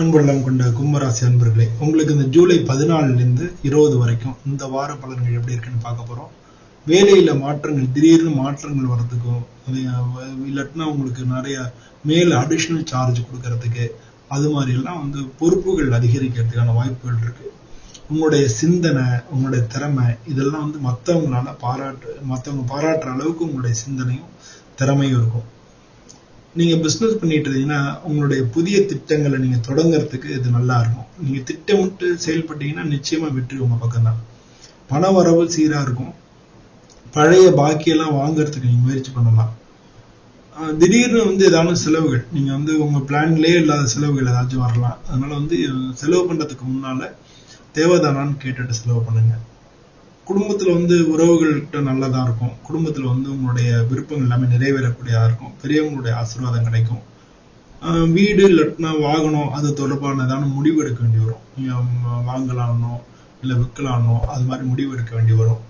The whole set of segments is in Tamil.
அன்புள்ளம் கொண்ட கும்பராசி அன்பர்களே உங்களுக்கு இந்த ஜூலை பதினாலுலேருந்து இருபது வரைக்கும் இந்த வார பலன்கள் எப்படி இருக்குன்னு பார்க்க போகிறோம் வேலையில் மாற்றங்கள் திடீர்னு மாற்றங்கள் வர்றதுக்கும் அது, இல்லாட்டினா உங்களுக்கு நிறைய மேல் அடிஷ்னல் சார்ஜ் கொடுக்கறதுக்கு அது மாதிரி எல்லாம் வந்து பொறுப்புகள் அதிகரிக்கிறதுக்கான வாய்ப்புகள் இருக்கு. உங்களுடைய சிந்தனை உங்களுடைய திறமை இதெல்லாம் வந்து மற்றவங்களால பாராட்டு மற்றவங்க பாராட்டுற அளவுக்கு உங்களுடைய சிந்தனையும் திறமையும் இருக்கும். நீங்க பிசினஸ் பண்ணிட்டு இருந்தீங்கன்னா உங்களுடைய புதிய திட்டங்களை நீங்க தொடங்குறதுக்கு இது நல்லா இருக்கும். நீங்க திட்டமிட்டு செயல்பட்டீங்கன்னா நிச்சயமா வெற்றி உங்க பக்கம் தான். பண வரவு சீரா இருக்கும். பழைய பாக்கியெல்லாம் வாங்குறதுக்கு நீங்க முயற்சி பண்ணலாம். திடீர்னு வந்து ஏதாவது செலவுகள் நீங்க வந்து உங்க பிளான்லயே இல்லாத செலவுகள் ஏதாச்சும் வரலாம். அதனால வந்து செலவு பண்றதுக்கு முன்னால தேவைதானான்னு கேட்டுட்டு செலவு பண்ணுங்க. குடும்பத்தில் வந்து உறவுகள்கிட்ட நல்லதாக இருக்கும். குடும்பத்தில் வந்து உங்களுடைய விருப்பங்கள் எல்லாமே நிறைவேறக்கூடியதாக இருக்கும். பெரியவங்களுடைய ஆசீர்வாதம் கிடைக்கும். வீடு இல்லாட்டினா வாகனம் அது தொடர்பானதான முடிவு எடுக்க வேண்டி வரும். நீங்கள் வாங்கலாம்னோ இல்லை விற்கலாம்னோ அது மாதிரி முடிவு எடுக்க வேண்டி வரும்.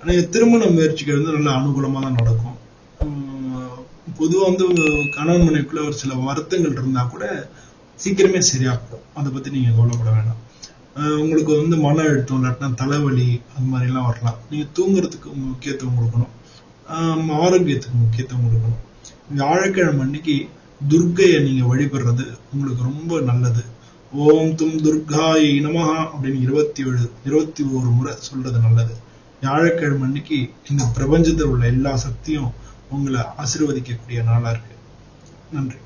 ஆனால் திருமண முயற்சிகள் வந்து நல்ல அனுகூலமாக தான் நடக்கும். பொதுவாக வந்து கணவன் மனைவிக்குள்ள ஒரு சில வருத்தங்கள் இருந்தால் கூட சீக்கிரமே சரியாகும். அதை பற்றி நீங்கள் கவலைப்பட வேண்டாம் உங்களுக்கு வந்து மன அழுத்தம் இல்லாட்டினா தலைவலி அது மாதிரிலாம் வரலாம். நீங்கள் தூங்குறதுக்கு முக்கியத்துவம் கொடுக்கணும். ஆரோக்கியத்துக்கு முக்கியத்துவம் கொடுக்கணும். வியாழக்கிழமை அன்னைக்கு துர்க்கையை நீங்கள் வழிபடுறது உங்களுக்கு ரொம்ப நல்லது. ஓம் தும் துர்கா இனமஹா அப்படின்னு இருபத்தி ஏழு இருபத்தி ஒரு முறை சொல்றது நல்லது. வியாழக்கிழமை அன்னைக்கு இந்த பிரபஞ்சத்தில் உள்ள எல்லா சக்தியும் உங்களை ஆசீர்வதிக்கக்கூடிய நாளாக இருக்கு. நன்றி.